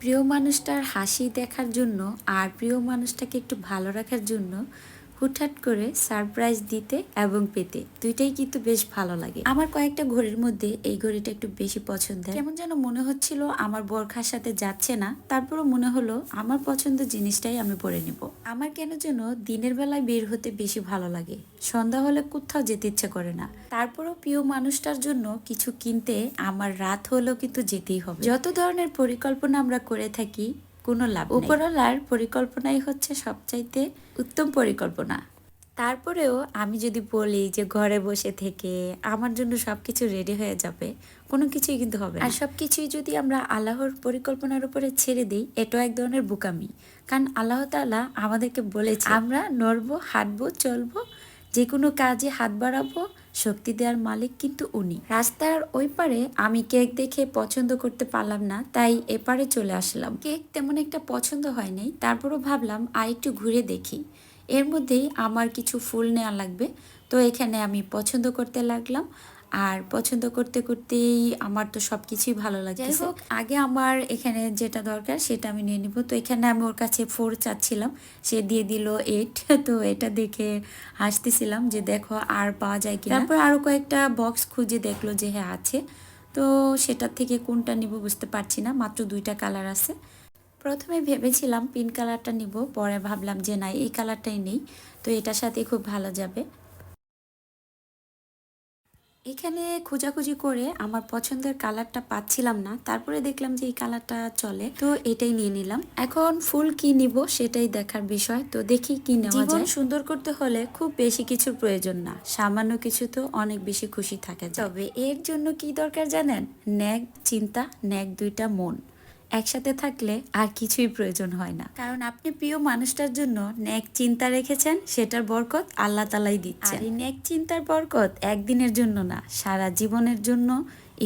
প্রিয় মানুষটার হাসি দেখার জন্য আর প্রিয় মানুষটাকে একটু ভালো রাখার জন্য হুটহাট করে সারপ্রাইজ দিতে এবং পেতে। দুইটাই কিন্তু বেশ ভালো লাগে। আমার কয়েকটা ঘড়ির মধ্যে এই ঘড়িটা একটু বেশি পছন্দের। কেমন যেন মনে হচ্ছিল আমার বরখার সাথে যাচ্ছে না। তারপরও মনে হলো, আমার পছন্দের জিনিসটাই আমি পরে নিব। আমার কেন যেন দিনের বেলায় বের হতে বেশি ভালো লাগে। সন্ধ্যা হলে কোথাও যেতে ইচ্ছে করে না। তারপরও প্রিয় মানুষটার জন্য কিছু কিনতে আমার রাত হলেও কিন্তু যেতেই হবে। যত ধরনের পরিকল্পনা আমরা করে থাকি, কোনো লাভ। উপরওয়ালার পরিকল্পনাই হচ্ছে সবচাইতে উত্তম পরিকল্পনা। তারপরেও আমি যদি বলি যে ঘরে বসে থেকে আমার জন্য সবকিছু রেডি হয়ে যাবে কোনো কিছুই কিন্তু হবে আর সব কিছুই যদি আমরা আল্লাহর পরিকল্পনার উপরে ছেড়ে দিই এটাও এক ধরনের বোকামি। কারণ আল্লাহ তালা আমাদেরকে বলেছে আমরা নড়বো হাঁটবো চলবো যে কোনো কাজে হাত বাড়াবো, শক্তি দেওয়ার মালিক কিন্তু উনি। রাস্তার ওই পারে আমি কেক দেখে পছন্দ করতে পারলাম না, তাই এপারে চলে আসলাম। কেক তেমন একটা পছন্দ হয়নি তারপরও ভাবলাম আর একটু ঘুরে দেখি। এর মধ্যেই আমার কিছু ফুল নেওয়া লাগবে, তো এখানে আমি পছন্দ করতে লাগলাম। আর পছন্দ করতে করতেই আমার তো সব কিছুই ভালো লাগে যাই হোক। আগে আমার এখানে যেটা দরকার সেটা আমি নিয়ে নিব। তো এখানে আমি ওর কাছে ফোর চাচ্ছিলাম। সে দিয়ে দিল এইট তো এটা দেখে হাসতেছিলাম যে দেখো আর পাওয়া যায় কি তারপর আরও কয়েকটা বক্স খুঁজে দেখল যে হ্যাঁ আছে। তো সেটার থেকে কোনটা নিব বুঝতে পারছি না মাত্র দুইটা কালার আছে। প্রথমে ভেবেছিলাম পিঙ্ক কালারটা নিব পরে ভাবলাম যে না এই কালারটাই নেই। তো এটার সাথে খুব ভালো যাবে। এখানে খোঁজাখুঁজি করে আমার পছন্দের কালারটা পাচ্ছিলাম না। তারপরে দেখলাম যে এই কালারটা চলে তো এটাই নিয়ে নিলাম। এখন ফুল কি নিব সেটাই দেখার বিষয় তো দেখি কি নেওয়া যায়। সুন্দর করতে হলে খুব বেশি কিছুর প্রয়োজন না সামান্য কিছু তো অনেক বেশি খুশি থাকে তবে এর জন্য কি দরকার জানেন? ন্যাক চিন্তা ন্যাক দুইটা মন। একসাথে থাকলে আর কিছুই প্রয়োজন হয় না। কারণ আপনি প্রিয় মানুষটার জন্য ন্যাক চিন্তা রেখেছেন সেটার বরকত আল্লাহ তালাই দিচ্ছে আর এই নেক চিন্তার বরকত একদিনের জন্য না সারা জীবনের জন্য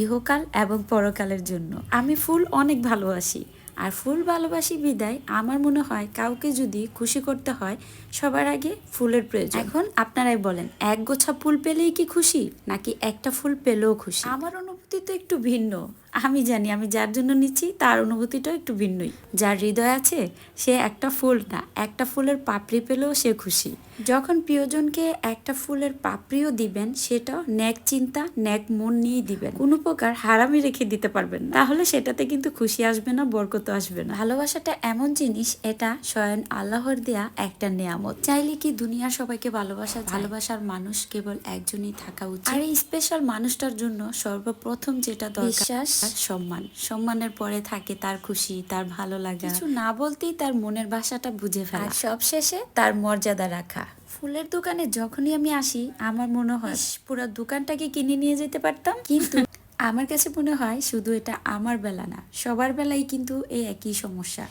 ইহকাল এবং পরকালের জন্য। আমি ফুল অনেক ভালোবাসি আর ফুল ভালোবাসি বিদায় আমার মনে হয় কাউকে যদি খুশি করতে হয় সবার আগে ফুলের প্রয়োজন। এখন আপনারাই বলেন এক গোছা ফুল পেলেই কি খুশি নাকি একটা ফুল পেলেও খুশি? আমার অনুভূতি তো একটু ভিন্ন। আমি জানি, আমি যার জন্য নিচ্ছি, তার অনুভূতিটাও একটু ভিন্নই। যার হৃদয় আছে, সে একটা ফুল না, একটা ফুলের পাপড়ি পেলেও সে খুশি। যখন প্রিয়জনকে একটা ফুলের পাপড়িও দিবেন, সেটাও ন্যাক চিন্তা, ন্যাক মন নিয়েই দিবেন। কোনো প্রকার হারামি রেখে দিতে পারবেন না। তাহলে সেটাতে কিন্তু খুশি আসবে না বরকত আসবে না। ভালোবাসাটা এমন জিনিস, এটা স্বয়ং আল্লাহর দেয়া একটা নিয়ামত। চাইলে কি দুনিয়ার সবাইকে ভালোবাসা ভালোবাসার মানুষ কেবল একজনই থাকা উচিত। আর এই স্পেশাল মানুষটার জন্য সর্বপ্রথম যেটা দরকার সম্মান। সম্মানের পরে থাকে তার খুশি তার ভালো লাগা। কিছু না বলতেই তার মনের ভাষাটা বুঝে ফেলা। সব শেষে তার মর্যাদা রাখা। ফুলের দোকানে যখনই আমি আসি আমার মনে হয় পুরো দোকানটাকে কিনে নিয়ে যেতে পারতাম। কিন্তু আমার কাছে মনে হয় শুধু এটা আমার বেলা না সবার বেলাই কিন্তু এই একই সমস্যা।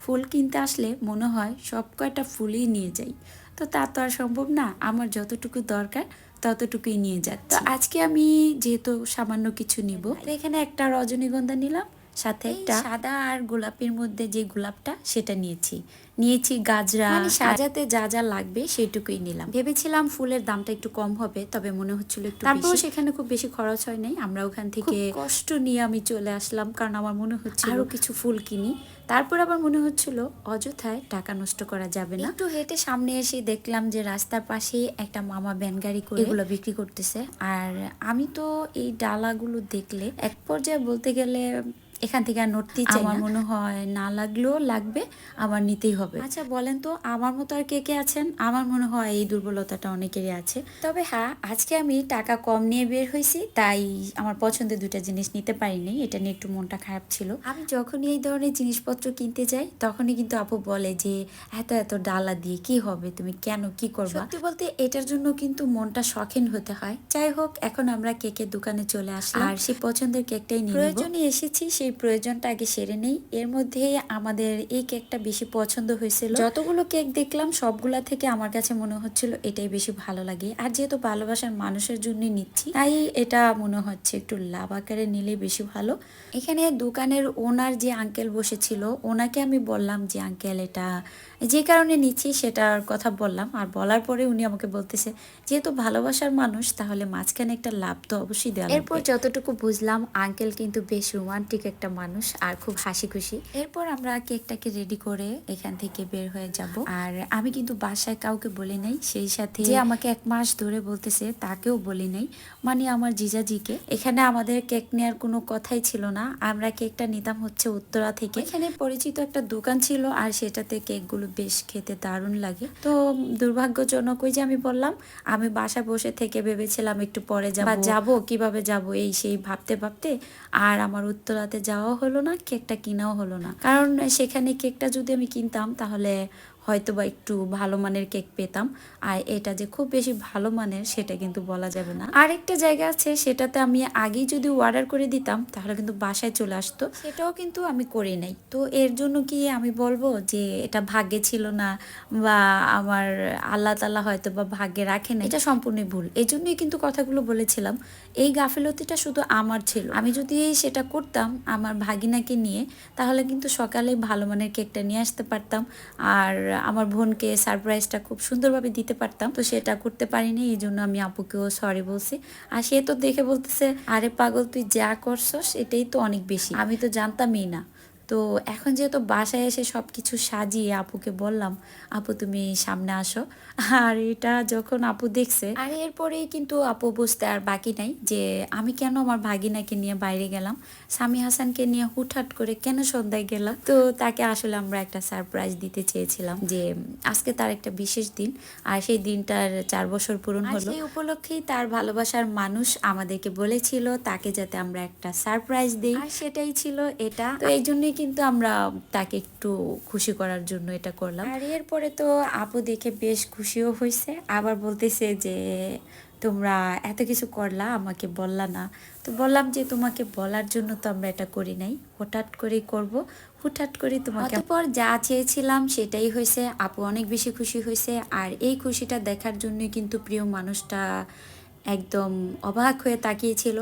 ফুল কিনতে আসলে মনে হয় সব কয়টা ফুলই নিয়ে যাই। তো তা তো আর সম্ভব না আমার যতটুকু দরকার ততটুকুই নিয়ে যাচ্ছি। তো আজকে আমি যেহেতু সামান্য কিছু নিব এখানে একটা রজনীগন্ধা নিলাম। সাথে একটা সাদা আর গোলাপের মধ্যে যে গোলাপটা সেটা নিয়েছি। নিয়েছি গাজরা মানে সাজাতে যা যা লাগবে সেইটুকুই নিলাম। ভেবেছিলাম ফুলের দামটা একটু কম হবে তবে মনে হচ্ছিল একটু তারপর সেখানে খুব বেশি খরচ হয় নাই। আমরা ওখান থেকে কষ্ট নিয়ে আমি চলে আসলাম কারণ আমার মনে হচ্ছে আরও কিছু ফুল কিনি। তারপর আবার মনে হচ্ছিল অযথায় টাকা নষ্ট করা যাবে না। একটু হেঁটে সামনে এসে দেখলাম যে রাস্তার পাশে একটা মামা ব্যান গাড়ি করে এগুলো বিক্রি করতেছে। আর আমি তো এই ডালাগুলো দেখলে এক পর্যায়ে বলতে গেলে এখান থেকে আর নড়তেই চাই আমার মনে হয় না লাগলেও লাগবে আমার নিতেই হবে। আচ্ছা বলেন তো আমার মতো আর কে কে আছেন? আমার মনে হয় এই দুর্বলতাটা অনেকেরই আছে। তবে হ্যাঁ আজকে আমি টাকা কম নিয়ে বের হয়েছি তাই আমার পছন্দের দুটা জিনিস নিতে পারিনি এটা নিয়ে একটু মনটা খারাপ ছিল। আমি যখনই এই ধরনের জিনিসপত্র কিনতে যাই তখনই কিন্তু আপু বলে যে এত এত ডালা দিয়ে কি হবে? তুমি কেন কি করবে? সত্যি বলতে এটার জন্য কিন্তু মনটা শখিন হতে হয়। যাই হোক এখন আমরা কেকের দোকানে চলে আসলাম। আর সেই পছন্দের কেকটাই নিয়ে প্রয়োজনে এসেছি সেই প্রয়োজনটা আগে সেরে নেই। এর মধ্যে আমাদের এই কেকটা বেশি পছন্দ হয়েছিল। যতগুলো কেক দেখলাম সবগুলা থেকে আমার কাছে মনে হচ্ছিল এটাই বেশি ভালো লাগে। আর যেহেতু ভালোবাসার মানুষের জন্য নিচ্ছি তাই এটা মনে হচ্ছে একটু লাভ আকারে নিলে বেশি ভালো। এখানে দোকানের ওনার যে আঙ্কেল বসেছিল ওনাকে আমি বললাম যে আঙ্কেল এটা যে কারণে নিচ্ছি সেটার কথা বললাম। আর বলার পরে উনি আমাকে বলতেছে যেহেতু ভালোবাসার মানুষ তাহলে মাঝখানে একটা লাভ তো অবশ্যই দেওয়া এরপর যতটুকু বুঝলাম আঙ্কেল কিন্তু বেশ রোমান্টিক একটা মানুষ আর খুব হাসি খুশি। এরপর আমরা কেকটাকে রেডি করে এখান থেকে বের হয়ে যাব। আর আমি কিন্তু বাসায় কাউকে বলি নাই সেই সাথে যে আমাকে এক মাস ধরে বলতেছে তাকেও বলি নাই। মানে আমার জিজাজিকে। এখানে আমাদের কেক নেওয়ার কোনো কথাই ছিল না। আমরা কেকটা নিতাম হচ্ছে উত্তরা থেকে। এখানে পরিচিত একটা দোকান ছিল আর সেটাতে কেকগুলো বেশ খেতে দারুণ লাগে। তো দুর্ভাগ্যজনক ওই যে আমি বললাম আমি বাসা বসে থেকে ভেবেছিলাম একটু পরে যাব। যাব কীভাবে যাব এই সেই ভাবতে ভাবতে। আর আমার উত্তরাতে যাওয়া হলো না কেকটা কেনাও হলো না। কারণ সেখানে কেকটা যদি আমি কিনতাম তাহলে হয়তো বা একটু ভালো মানের কেক পেতাম। আর এটা যে খুব বেশি ভালো মানের, সেটা কিন্তু বলা যাবে না। আরেকটা জায়গা আছে, সেটাতে আমি আগেই যদি অর্ডার করে দিতাম, তাহলে কিন্তু বাসায় চলে আসতো। সেটাও কিন্তু আমি করি নাই। তো এর জন্য কি আমি বলব যে, এটা ভাগ্যে ছিল না বা আমার আল্লাহ তালা হয়তো বা ভাগ্যে রাখে না এটা সম্পূর্ণ ভুল। এই জন্যই কিন্তু কথাগুলো বলেছিলাম, এই গাফিলতিটা শুধু আমার ছিল। আমি যদি সেটা করতাম, আমার ভাগিনাকে নিয়ে, তাহলে কিন্তু সকালে ভালো মানের কেকটা নিয়ে আসতে পারতাম। আর আমার বোনকে সারপ্রাইজটা খুব সুন্দরভাবে দিতে পারতাম, তো সেটা করতে পারিনি, এই জন্য আমি আপুকেও সরি বলছি। আর সে তো দেখে বলতেছে, আরে পাগল, তুই যা করছস, এটাই তো অনেক বেশি। আমি তো জানতামই না। তো এখন যেহেতু বাসায় এসে সব কিছু সাজিয়ে আপুকে বললাম আপু তুমি সামনে আসো। আর এটা যখন আপু দেখছে আর এরপরেই কিন্তু আপু বুঝতে আর বাকি নাই যে আমি কেন আমার ভাগিনাকে নিয়ে বাইরে গেলাম? সামি হাসানকে নিয়ে হুটহাট করে কেন সন্ধ্যায় গেলাম? তো তাকে আসলে আমরা একটা সারপ্রাইজ দিতে চেয়েছিলাম যে আজকে তার একটা বিশেষ দিন আর সেই দিনটার চার বছর পূরণ হলো। সেই উপলক্ষেই তার ভালোবাসার মানুষ আমাদেরকে বলেছিল তাকে যাতে আমরা একটা সারপ্রাইজ দিই। আর সেটাই ছিল এটা। তো এই জন্যই কিন্তু আমরা তাকে একটু খুশি করার জন্য এটা করলাম। আর এরপরে তো আপু দেখে বেশ খুশিও হয়েছে আবার বলতেছে যে তোমরা এত কিছু করলা আমাকে বললা না। তো বললাম যে তোমাকে বলার জন্য তো আমরা এটা করি নাই। হঠাৎ করেই করব। হুটহাট করে তোমাকে পর যা চেয়েছিলাম সেটাই হয়েছে আপু অনেক বেশি খুশি হয়েছে আর এই খুশিটা দেখার জন্যই কিন্তু প্রিয় মানুষটা একদম অবাক হয়ে তাকিয়েছিল।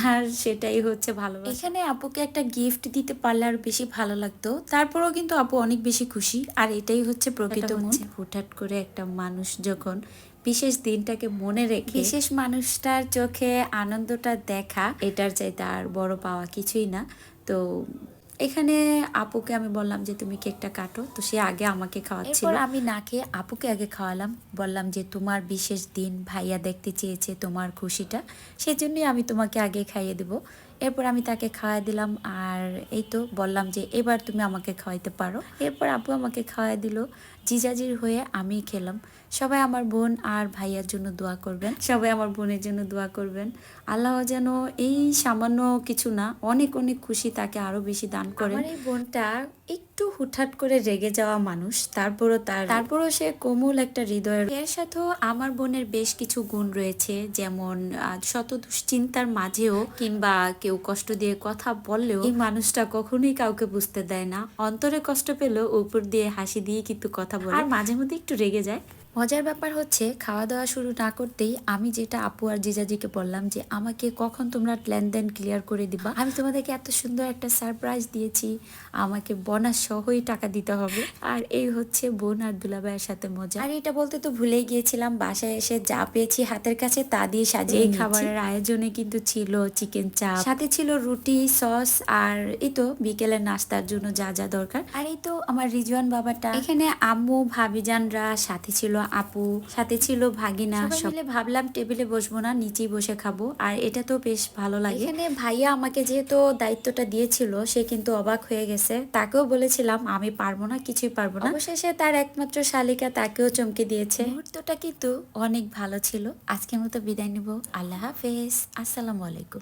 আর সেটাই হচ্ছে ভালো এখানে আপুকে একটা গিফট দিতে পারলে আর বেশি ভালো লাগতো। তারপরেও কিন্তু আপু অনেক বেশি খুশি। আর এটাই হচ্ছে প্রকৃত মন। হুটহাট করে একটা মানুষ যখন বিশেষ দিনটাকে মনে রেখে বিশেষ মানুষটার চোখে আনন্দটা দেখা এটার চাইতে আর বড় পাওয়া কিছুই না। তো এখানে আপুকে আমি বললাম যে, তুমি কেকটা কাটো। তো সে আগে আমাকে খাওয়াচ্ছিল। আমি না খেয়ে আপুকে আগে খাওয়ালাম। বললাম যে, তোমার বিশেষ দিন, ভাইয়া দেখতে চেয়েছে তোমার খুশিটা। সেজন্যই আমি তোমাকে আগে খাইয়ে দেবো। এরপর আমি তাকে খাওয়াই দিলাম আর এই তো বললাম যে এবার তুমি আমাকে খাওয়াইতে পারো। এরপর আপু আমাকে খাওয়াই দিল। জিজাজির হয়ে আমি খেলাম। সবাই আমার বোন আর ভাইয়ার জন্য দোয়া করবেন। সবাই আমার বোনের জন্য দোয়া করবেন। আল্লাহ যেন এই সামান্য কিছু না অনেক অনেক খুশি তাকে আরও বেশি দান করে এই বোনটা একটু হুটহাট করে রেগে যাওয়া মানুষ। তারপরও তার তারপরও সে কোমল একটা হৃদয়ের এর সাথেও আমার বোনের বেশ কিছু গুণ রয়েছে। যেমন শত দুশ্চিন্তার মাঝেও কিংবা কেউ কষ্ট দিয়ে কথা বললেও এই মানুষটা কখনোই কাউকে বুঝতে দেয় না। অন্তরে কষ্ট পেলেও উপর দিয়ে হাসি দিয়ে কিন্তু কথা বলে। আর মাঝে মধ্যে একটু রেগে যায়। মজার ব্যাপার হচ্ছে খাওয়া দাওয়া শুরু না করতেই আমি যেটা আপু আর জিজাজিকে বললাম যে আমাকে কখন তোমরা লেনদেন ক্লিয়ার করে দিবা? আমি তোমাদেরকে এত সুন্দর একটা সারপ্রাইজ দিয়েছি আমাকে বোনাস সহই টাকা দিতে হবে। আর এই হচ্ছে বোন আর দুলাভাইয়ের সাথে মজা। আর এটা বলতে তো ভুলেই গিয়েছিলাম বাসায় এসে যা পেয়েছি হাতের কাছে তা দিয়ে সাজিয়ে এই খাবারের আয়োজনে কিন্তু ছিল চিকেন চাপ সাথে ছিল রুটি সস আর এই তো বিকেলের নাস্তার জন্য যা যা দরকার। আর এই তো আমার রিজওয়ান বাবাটা। এখানে আম্মু ভাবিজানরা সাথে ছিল আপু সাথে ছিল ভাগিনা মিলে ভাবলাম টেবিলে বসবো না নিচেই বসে খাব। আর এটা তো বেশ ভালো লাগে। এখানে ভাইয়া আমাকে যেহেতু দায়িত্বটা দিয়েছিল সে কিন্তু অবাক হয়ে গেছে। তাকেও বলেছিলাম আমি পারব না কিছুই পারব না। অবশেষে তার একমাত্র শালিকা তাকেও চমকে দিয়েছে। মুহূর্তটা কিন্তু অনেক ভালো ছিল। আজকের মতো বিদায় নিব। আল্লাহ হাফেজ। আসসালামু আলাইকুম।